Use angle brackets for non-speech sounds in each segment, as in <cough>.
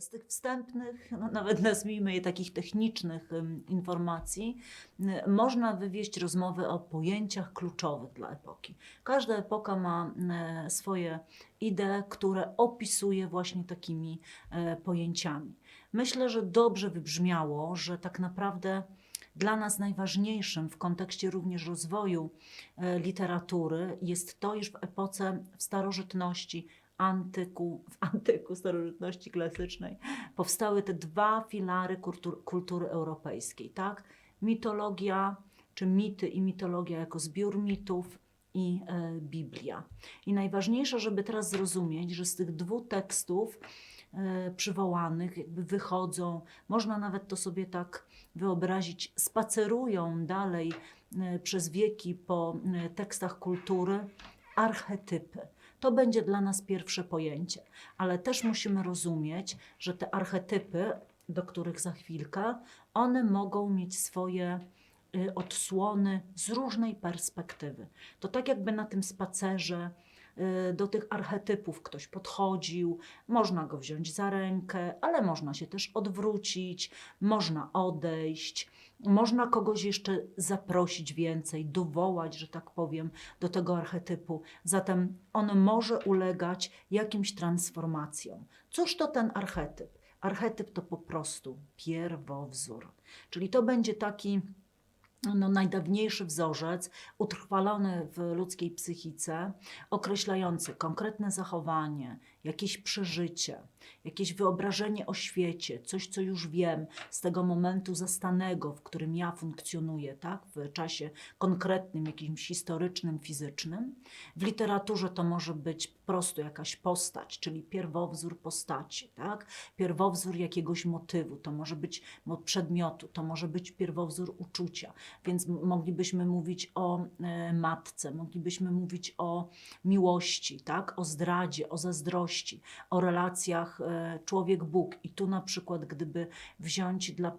z tych wstępnych, no nawet nazwijmy je takich technicznych informacji, można wywieźć rozmowy o pojęciach kluczowych dla epoki. Każda epoka ma swoje idee, które opisuje właśnie takimi y, pojęciami. Myślę, że dobrze wybrzmiało, że tak naprawdę dla nas najważniejszym w kontekście również rozwoju e, literatury jest to, iż w epoce w starożytności, antyku, w antyku starożytności klasycznej powstały te dwa filary kultur, kultury europejskiej, tak? Mitologia, czy mity i mitologia jako zbiór mitów i e, Biblia. I najważniejsze, żeby teraz zrozumieć, że z tych dwóch tekstów e, przywołanych jakby wychodzą, można nawet to sobie tak wyobrazić, spacerują dalej e, przez wieki po tekstach kultury archetypy. To będzie dla nas pierwsze pojęcie, ale też musimy rozumieć, że te archetypy, do których za chwilkę, one mogą mieć swoje y, odsłony z różnej perspektywy. To tak jakby na tym spacerze y, do tych archetypów ktoś podchodził, można go wziąć za rękę, ale można się też odwrócić, można odejść, można kogoś jeszcze zaprosić więcej, dowołać, że tak powiem, do tego archetypu. Zatem on może ulegać jakimś transformacjom. Cóż to ten archetyp? Archetyp to po prostu pierwowzór. Czyli to będzie taki no, najdawniejszy wzorzec utrwalony w ludzkiej psychice, określający konkretne zachowanie, jakieś przeżycie, jakieś wyobrażenie o świecie, coś, co już wiem z tego momentu zastanego, w którym ja funkcjonuję, tak? w czasie konkretnym, jakimś historycznym, fizycznym. W literaturze to może być po prostu jakaś postać, czyli pierwowzór postaci, tak? pierwowzór jakiegoś motywu, to może być przedmiotu, to może być pierwowzór uczucia. Więc moglibyśmy mówić o e, matce, moglibyśmy mówić o miłości, tak? o zdradzie, o zazdrości, o relacjach e, człowiek-Bóg. I tu na przykład, gdyby wziąć dla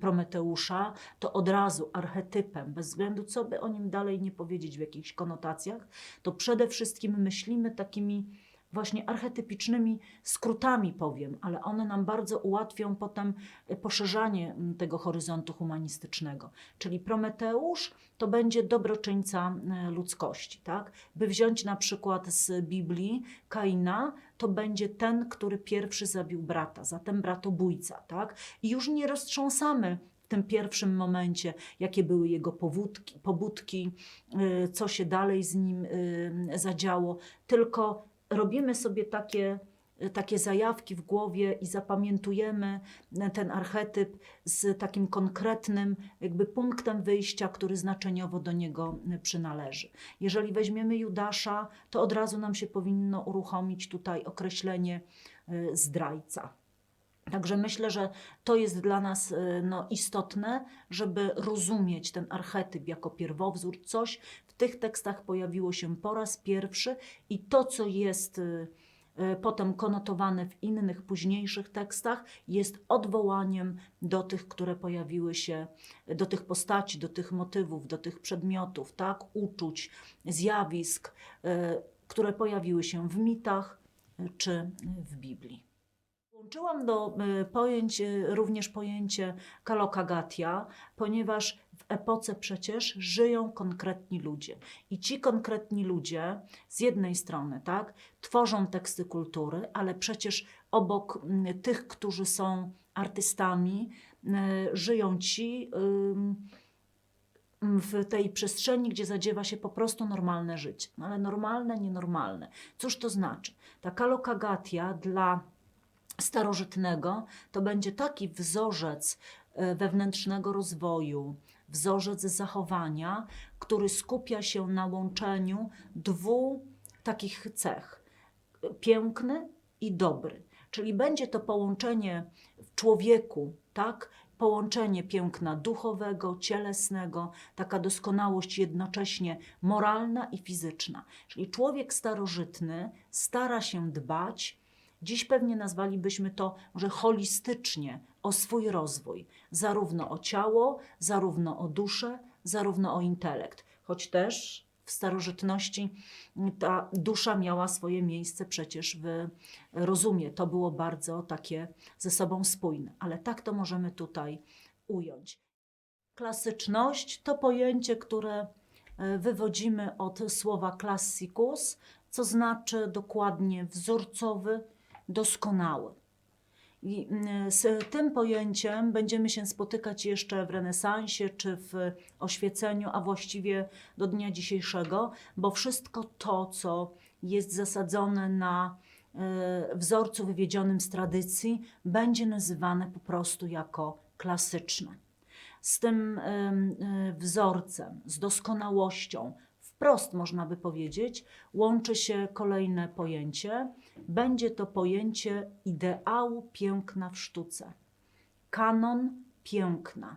Prometeusza, to od razu archetypem, bez względu co by o nim dalej nie powiedzieć w jakichś konotacjach, to przede wszystkim myślimy takimi właśnie archetypicznymi skrótami powiem, ale one nam bardzo ułatwią potem e, poszerzanie tego horyzontu humanistycznego. Czyli Prometeusz to będzie dobroczyńca ludzkości, tak? By wziąć na przykład z Biblii Kaina, to będzie ten, który pierwszy zabił brata, zatem bratobójca, tak? I już nie roztrząsamy w tym pierwszym momencie, jakie były jego powódki, pobudki, y, co się dalej z nim y, zadziało, tylko robimy sobie takie, takie zajawki w głowie i zapamiętujemy ten archetyp z takim konkretnym jakby punktem wyjścia, który znaczeniowo do niego przynależy. Jeżeli weźmiemy Judasza, to od razu nam się powinno uruchomić tutaj określenie y, zdrajca. Także myślę, że to jest dla nas y, no, istotne, żeby rozumieć ten archetyp jako pierwowzór. Coś w tych tekstach pojawiło się po raz pierwszy i to, co jest y, y, potem konotowane w innych, późniejszych tekstach, jest odwołaniem do tych, które pojawiły się, do tych postaci, do tych motywów, do tych przedmiotów, tak, uczuć, zjawisk, które pojawiły się w mitach czy w Biblii. Włączyłam do y, pojęć y, również pojęcie kalokagatia, ponieważ w epoce przecież żyją konkretni ludzie. I ci konkretni ludzie z jednej strony tak, tworzą teksty kultury, ale przecież obok mm, tych, którzy są artystami, y, żyją ci w tej przestrzeni, gdzie zadziewa się po prostu normalne życie. No ale normalne, nienormalne. Cóż to znaczy? Ta kalokagatia dla starożytnego, to będzie taki wzorzec e, wewnętrznego rozwoju, wzorzec zachowania, który skupia się na łączeniu dwóch takich cech: piękny i dobry. Czyli będzie to połączenie w człowieku, tak? Połączenie piękna duchowego, cielesnego, taka doskonałość jednocześnie moralna i fizyczna. Czyli człowiek starożytny stara się dbać Dziś pewnie nazwalibyśmy to może holistycznie o swój rozwój, zarówno o ciało, zarówno o duszę, zarówno o intelekt. Choć też w starożytności ta dusza miała swoje miejsce przecież w rozumie. To było bardzo takie ze sobą spójne, ale tak to możemy tutaj ująć. Klasyczność to pojęcie, które e, wywodzimy od słowa classicus, co znaczy dokładnie wzorcowy, doskonały. I mm, z tym pojęciem będziemy się spotykać jeszcze w renesansie czy w oświeceniu, a właściwie do dnia dzisiejszego, bo wszystko to, co jest zasadzone na e, wzorcu wywiedzionym z tradycji, będzie nazywane po prostu jako klasyczne. Z tym e, wzorcem, z doskonałością, wprost można by powiedzieć, łączy się kolejne pojęcie. Będzie to pojęcie ideału piękna w sztuce. Kanon piękna.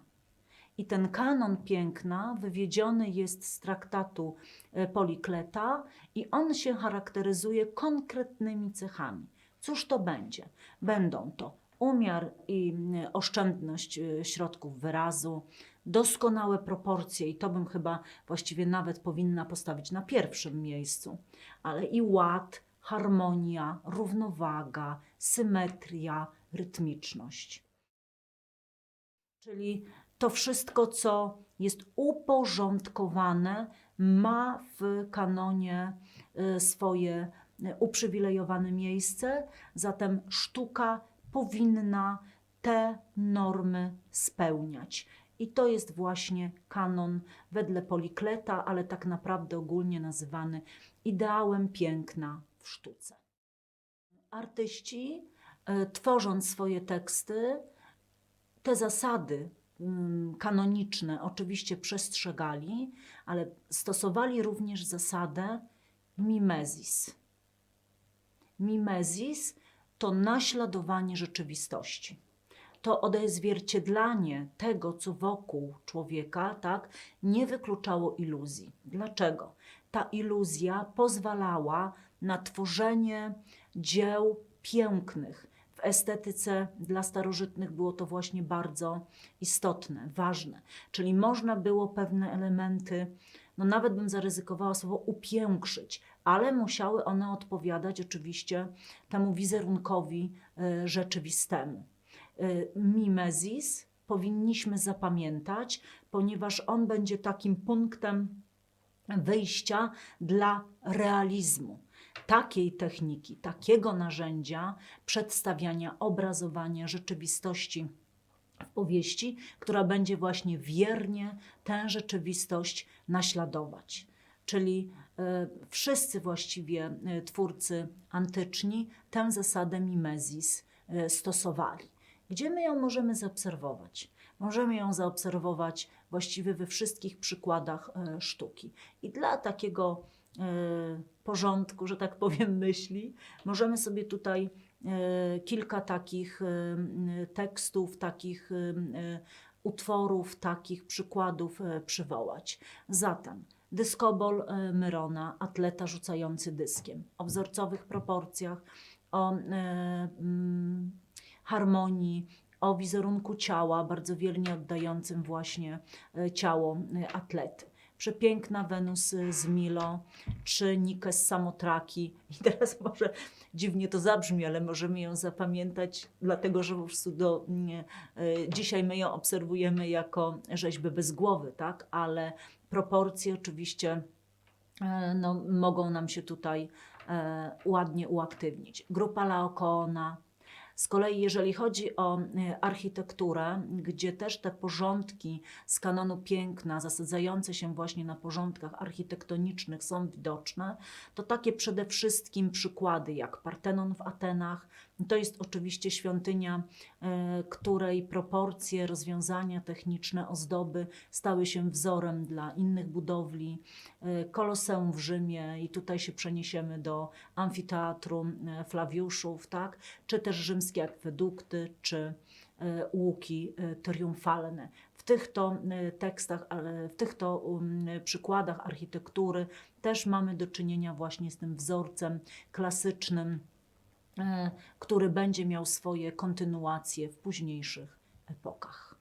I ten kanon piękna wywiedziony jest z traktatu e, Polikleta i on się charakteryzuje konkretnymi cechami. Cóż to będzie? Będą to umiar i oszczędność y, środków wyrazu, doskonałe proporcje, i to bym chyba właściwie nawet powinna postawić na pierwszym miejscu, ale i ład, harmonia, równowaga, symetria, rytmiczność. Czyli to wszystko, co jest uporządkowane, ma w kanonie y, swoje y, uprzywilejowane miejsce, zatem sztuka powinna te normy spełniać. I to jest właśnie kanon wedle Polikleta, ale tak naprawdę ogólnie nazywany ideałem piękna w sztuce. Artyści, e, tworząc swoje teksty, te zasady mm, kanoniczne oczywiście przestrzegali, ale stosowali również zasadę mimezis. Mimezis to naśladowanie rzeczywistości. To odzwierciedlanie tego, co wokół człowieka, tak, nie wykluczało iluzji. Dlaczego? Ta iluzja pozwalała na tworzenie dzieł pięknych. W estetyce dla starożytnych było to właśnie bardzo istotne, ważne. Czyli można było pewne elementy, no nawet bym zaryzykowała słowo upiększyć, ale musiały one odpowiadać oczywiście temu wizerunkowi e, rzeczywistemu. E, Mimezis powinniśmy zapamiętać, ponieważ on będzie takim punktem wyjścia dla realizmu. Takiej techniki, takiego narzędzia przedstawiania, obrazowania rzeczywistości w powieści, która będzie właśnie wiernie tę rzeczywistość naśladować. Czyli e, wszyscy właściwie e, twórcy antyczni tę zasadę mimezis e, stosowali. Gdzie my ją możemy zaobserwować? Możemy ją zaobserwować właściwie we wszystkich przykładach sztuki. I dla takiego porządku, że tak powiem, <laughs> myśli, możemy sobie tutaj kilka takich tekstów, takich utworów, takich przykładów przywołać. Zatem dyskobol e, Myrona, atleta rzucający dyskiem, o wzorcowych proporcjach, o e, harmonii, o wizerunku ciała, bardzo wiernie oddającym właśnie e, ciało atlety. Przepiękna Wenus z Milo, czy Nike z Samotraki. <laughs> I teraz może dziwnie to zabrzmi, ale możemy ją zapamiętać, dlatego że po prostu do, nie, dzisiaj my ją obserwujemy jako rzeźby bez głowy, tak? ale proporcje oczywiście e, no, mogą nam się tutaj e, ładnie uaktywnić. Grupa Laokoona. Z kolei, jeżeli chodzi o e, architekturę, gdzie też te porządki z kanonu piękna, zasadzające się właśnie na porządkach architektonicznych, są widoczne, to takie przede wszystkim przykłady jak Partenon w Atenach, to jest oczywiście świątynia, której proporcje, rozwiązania techniczne, ozdoby stały się wzorem dla innych budowli. E, Koloseum w Rzymie i tutaj się przeniesiemy do amfiteatru e, Flawiuszów, tak? czy też rzymskie akwedukty, czy łuki triumfalne. W tych to tekstach, w tych to um, przykładach architektury też mamy do czynienia właśnie z tym wzorcem klasycznym, E, który będzie miał swoje kontynuacje w późniejszych epokach.